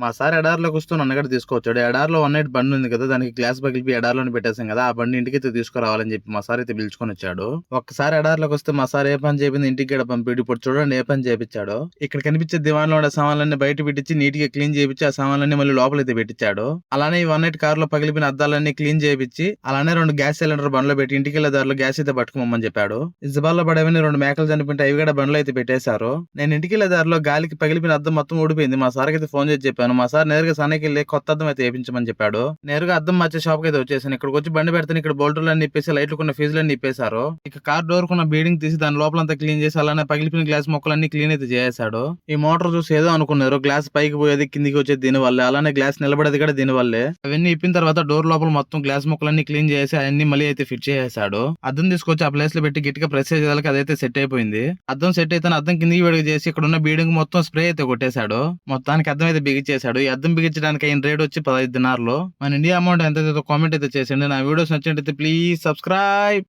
మా సార్ ఎడారిలోకి వస్తూ నన్ను కూడా తీసుకొచ్చాడు ఎడారిలో వన్ నైట్ బండి ఉంది కదా దానికి గ్లాస్ పగిలిపి ఎడారిలోనే పెట్టేసాం కదా ఆ బండి ఇంటికి అయితే తీసుకురావాలని చెప్పి మా సార్ అయితే పిలుచుకొని వచ్చాడు. ఒక్కసారి ఎడారిలోకి వస్తే మా సార్ ఏ పని చెప్పింది ఇంటికి కూడా పంపిడు ఇప్పుడు చూడండి ఏ పని చేపించాడు. ఇక్కడ కనిపించే దివాన్లో ఉండే సామాన్లన్నీ బయట పెట్టించి నీట్గా క్లీన్ చేయించి ఆ సామాన్లన్నీ మళ్ళీ లోపలైతే పెట్టించాడు. అలానే ఈ వన్ నైట్ కార్లో పగిలిపిన అద్దాలన్నీ క్లీన్ చేయించి అలానే రెండు గ్యాస్ సిలిండర్ బండ్లో పెట్టి ఇంటికి వెళ్ళే దారిలో గ్యాస్ అయితే పట్టుకోమని చెప్పాడు. ఇజబాల్లో పడేవని రెండు మేకలు చనిపోయింటే అవి కూడా బండ్లో అయితే పెట్టేశారు. నేను ఇంటికి వెళ్ళే దారిలో గాలికి పగిలిపిన అద్దం మొత్తం ఊడిపోయింది. మా సార్కి అయితే ఫోన్ చేసి చెప్పాను. మా సార్ నేరుగా సనకి వెళ్ళి కొత్త అద్దం అయితే వేయించమని చెప్పాడు. నేరుగా అద్దం మార్చే షాప్ అయితే వచ్చేసాను. ఇక్కడికి వచ్చి బండి పెడితే ఇక్కడ బోల్టులన్నీ ఇప్పేసి లైట్లు కొన్న ఫీజులన్నీ ఇప్పేశారు. ఇక కార్ డోర్ కొన్న బీడింగ్ తీసి దాని లోపలంతా క్లీన్ చేసి అలానే పగిలిపిన గ్లాస్ మొక్కలన్నీ క్లీన్ అయితే చేశాడు ఈ మోటార్ చూసి ఏదో అనుకున్నారు. గ్లాస్ పైకి పోయేది కిందికి వచ్చేది దీని వల్లే అలానే గ్లాస్ నిలబడేది కూడా దీని వల్లే అవన్నీ ఇప్పిన తర్వాత డోర్ లోపల మొత్తం గ్లాస్ మొక్కలన్నీ క్లీన్ చేసి అవన్నీ మళ్ళీ అయితే ఫిట్ చేసేసాడు అద్దం తీసుకొచ్చి ఆ ప్లేస్లో పెట్టి గట్టిగా ప్రెస్ చేసేదానికి అదైతే సెట్ అయిపోయింది. అద్దం సెట్ అయితే అద్దం కిందికి విడుగు చేసి ఇక్కడ ఉన్న బీడింగ్ మొత్తం స్ప్రే అయితే కొట్టేశాడు. మొత్తానికి అద్దం అయితే చేశాడు. ఈ అద్దం బిగించడానికి అయిన రేట్ వచ్చి పదహైదు దినార్లు. మన ఇండియా అమౌంట్ ఎంత కామెంట్ అయితే చేసండి నా వీడియోస్ నచ్చినట్టయితే ప్లీజ్ సబ్స్క్రైబ్